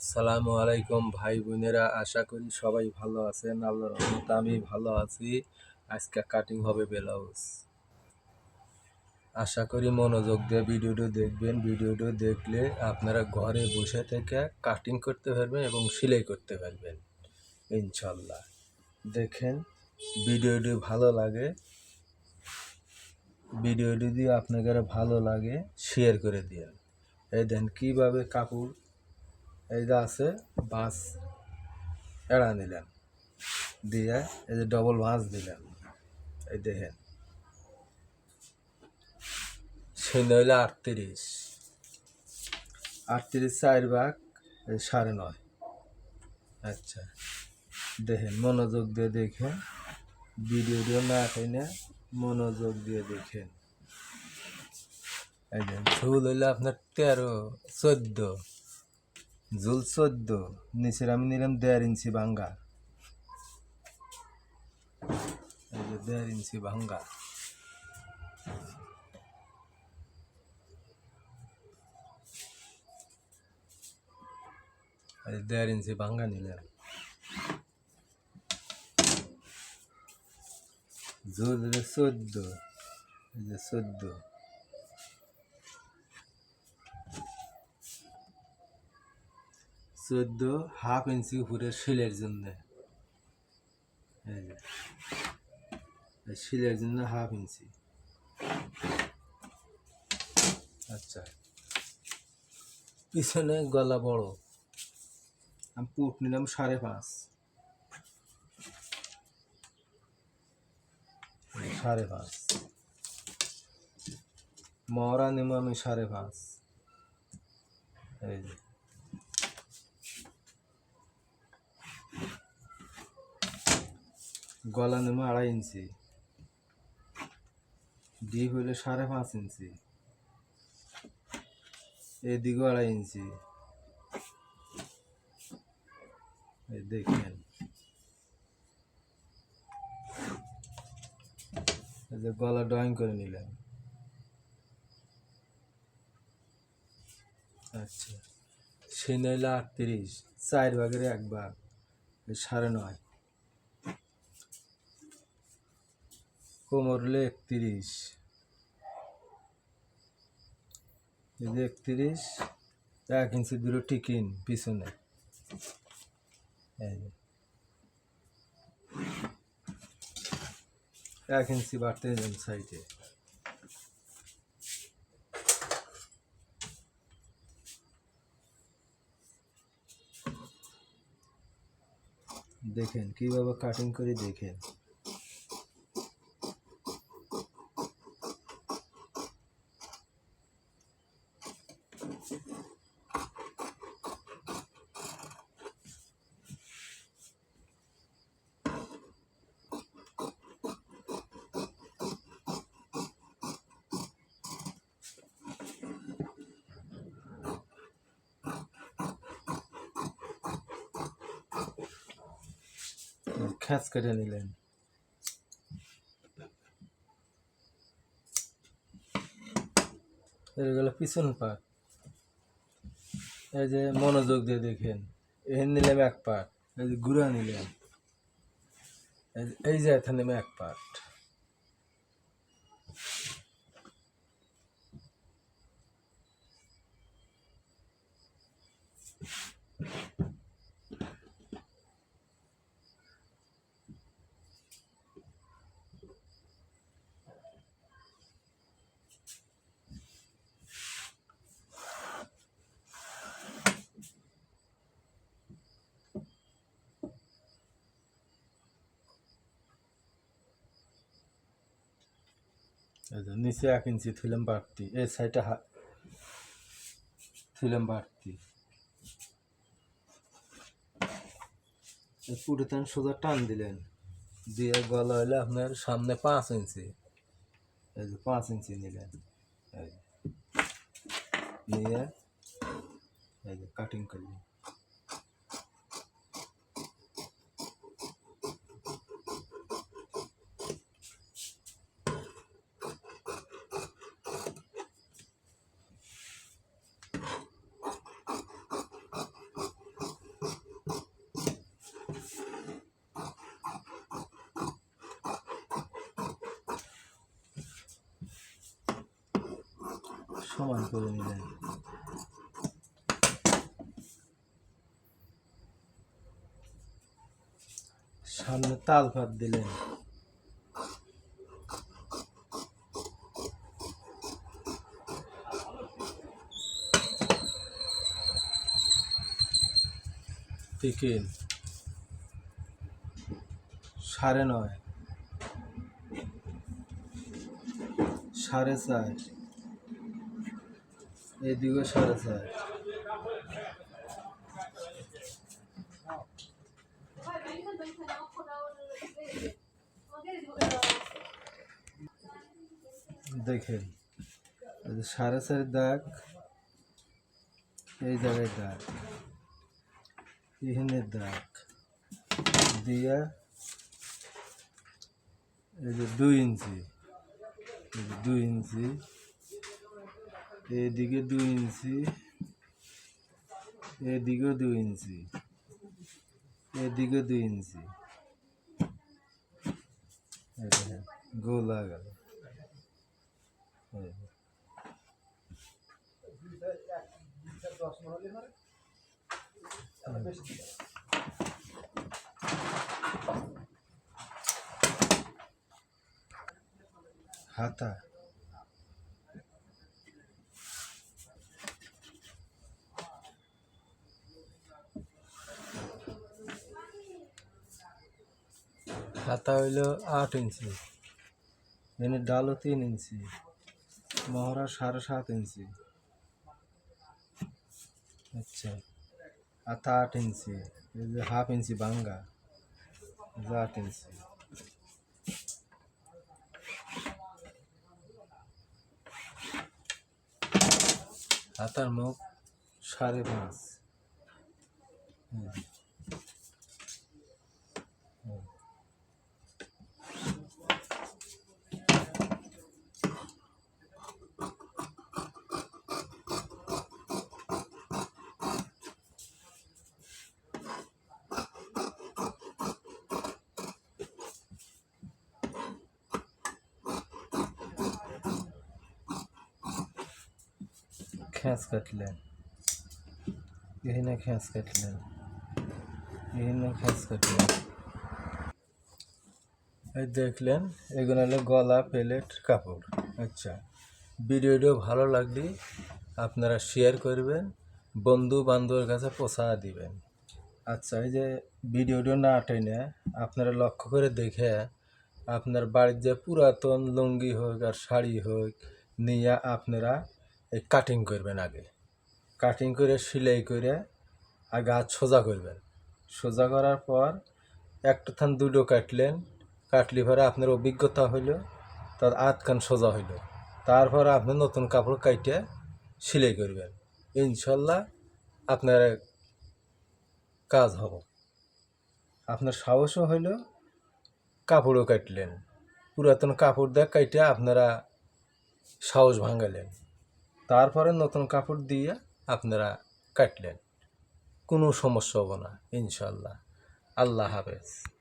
আসসালামু আলাইকুম ভাই বোনেরা, আশা করি সবাই ভালো আছেন, আল্লাহর রহমতে আমি ভালো আছি। আজকে কাটিং হবে ব্লাউজ। আশা করি মনোযোগ দিয়ে ভিডিওটি দেখবেন। ভিডিওটি দেখলে আপনারা ঘরে বসে থেকে কাটিং করতে পারবেন এবং সেলাই করতে পারবেন ইনশাল্লাহ দেখেন, ভিডিওটি ভালো লাগে। ভিডিওটি যদি আপনাদের ভালো লাগে শেয়ার করে দিন এই দেন কীভাবে কাপড় এই যে আছে, বাঁশ। এড়া নিলেন। দিয়ে এই যে ডবল বাঁশ দিলাম এই দেখেন। সেই নইলে আটত্রিশ। আটত্রিশ চার ভাগ সাড়ে নয়। আচ্ছা। দেখেন, মনোযোগ দিয়ে দেখেন। ভিডিওটিও না না মনোযোগ দিয়ে দেখেন। এই যে ঝুল হইলে আপনার তেরো, চোদ্দ। ঝুল চোদ্দ, নিচের আমি নিলাম দেড় ইঞ্চি ভাঙ্গা। দেড় ইঞ্চি ভাঙ্গা। দেড় ইঞ্চি ভাঙ্গা নিলাম। হলো চোদ্দ চোদ্দ। চোদ্দ হাফ ইঞ্চি উপরে শিলের জন্য। শিলের জন্য হাফ ইঞ্চি। আচ্ছা পিছনে গলা বড়। আমি পুট নিলাম সাড়ে পাঁচ। সাড়ে পাঁচ। মরা নেব আমি সাড়ে পাঁচ। এই যে গলা নেমে আড়াই ইঞ্চি। ডিপ হইলে সাড়ে পাঁচ ইঞ্চি। এদিকেও আড়াই ইঞ্চি। দেখেন। যে গলা ড্রয়িং করে নিলাম আচ্ছা। সে নইলে আটত্রিশ, চার ভাগের এক ভাগ সাড়ে নয়। কোমর হলে একত্রিশ। এই একত্রিশ এক ইঞ্চি দূরে টিকিন পিছনে। এক ইঞ্চি বাড়তে যান সাইডে। দেখেন, কীভাবে কাটিং করে দেখেন। খ্যাঁচ কেটে নিলেন। পিছন পাট। এই যে মনোযোগ দিয়ে দেখেন। এখানে নিলাম এক পাট, এই যে গুড়া নিলাম। এই যে- এখানে এক পাট। এই যে নিচে এক ইঞ্চি থুলাম বাড়তি, এই সাইডটা হা থুলাম বাড়তি। পুরো টান সোজা টান দিলেন, দিয়ে গলা হলে আপনার সামনে পাঁচ ইঞ্চি। এই যে পাঁচ ইঞ্চি নিলেন নিয়ে এই যে কাটিং করলেন। সমান করে নিলেন সামনে তাল ভাত দিলেন। টিকিন সাড়ে নয়। সাড়ে চার। এদিকে সাড়ে চার দেখেন সাড়ে চার দাগ, এই জায়গায় দাগ, এখানে দাগ, দিয়া, এই যে দুই ইঞ্চি দুই ইঞ্চি এদিকে দুই ইঞ্চি এদিকেও দুই ইঞ্চি এদিকে দুই ইঞ্চি। দেখেন, গোলা গেল। হাতা। হাতা হইল আট ইঞ্চি এনে ডালও তিন ইঞ্চি, মহড়া সাড়ে সাত ইঞ্চি আচ্ছা হাতা আট ইঞ্চি, এই যে হাফ ইঞ্চি বাঙ্গা আট ইঞ্চি হাতার মুখ সাড়ে পাঁচ হুম। হুম। খ্যাঁচ কাটলেন। এখানে খ্যাঁচ কাটলেন। এখানে খ্যাঁচ কাটলেন। এই দেখলেন, এগুলো হলো গলা, প্লেট, কাপড়। আচ্ছা ভিডিওটা ভালো লাগলে আপনারা শেয়ার করবেন বন্ধু বান্ধবের কাছে পৌঁছা দিবেন। আচ্ছা এই যে ভিডিওটা না টেনে আপনারা লক্ষ্য করে দেখে আপনার বাড়ির যে পুরাতন লুঙ্গি হোক আর শাড়ি হোক নিয়ে আপনারা এই কাটিং করবেন আগে। কাটিং করে, সেলাই করে, আগে হাত সোজা করবেন। সোজা করার পর একটা থান দুটো কাটলেন, কাটলি পরে আপনার অভিজ্ঞতা হইল, তার আধখান সোজা হইল। তারপর আপনি নতুন কাপড় কাইটে সেলাই করবেন। ইনশাল্লাহ আপনার কাজ হব। আপনার সাহসও হইল, কাপড়ও কাটলেন। পুরাতন কাপড় দেখ কাইটে আপনারা সাহস ভাঙালেন। তারপরে নতুন কাপড় দিয়ে আপনারা কাটলেন। কোনো সমস্যা হব না ইনশাল্লাহ। আল্লাহ হাফেজ।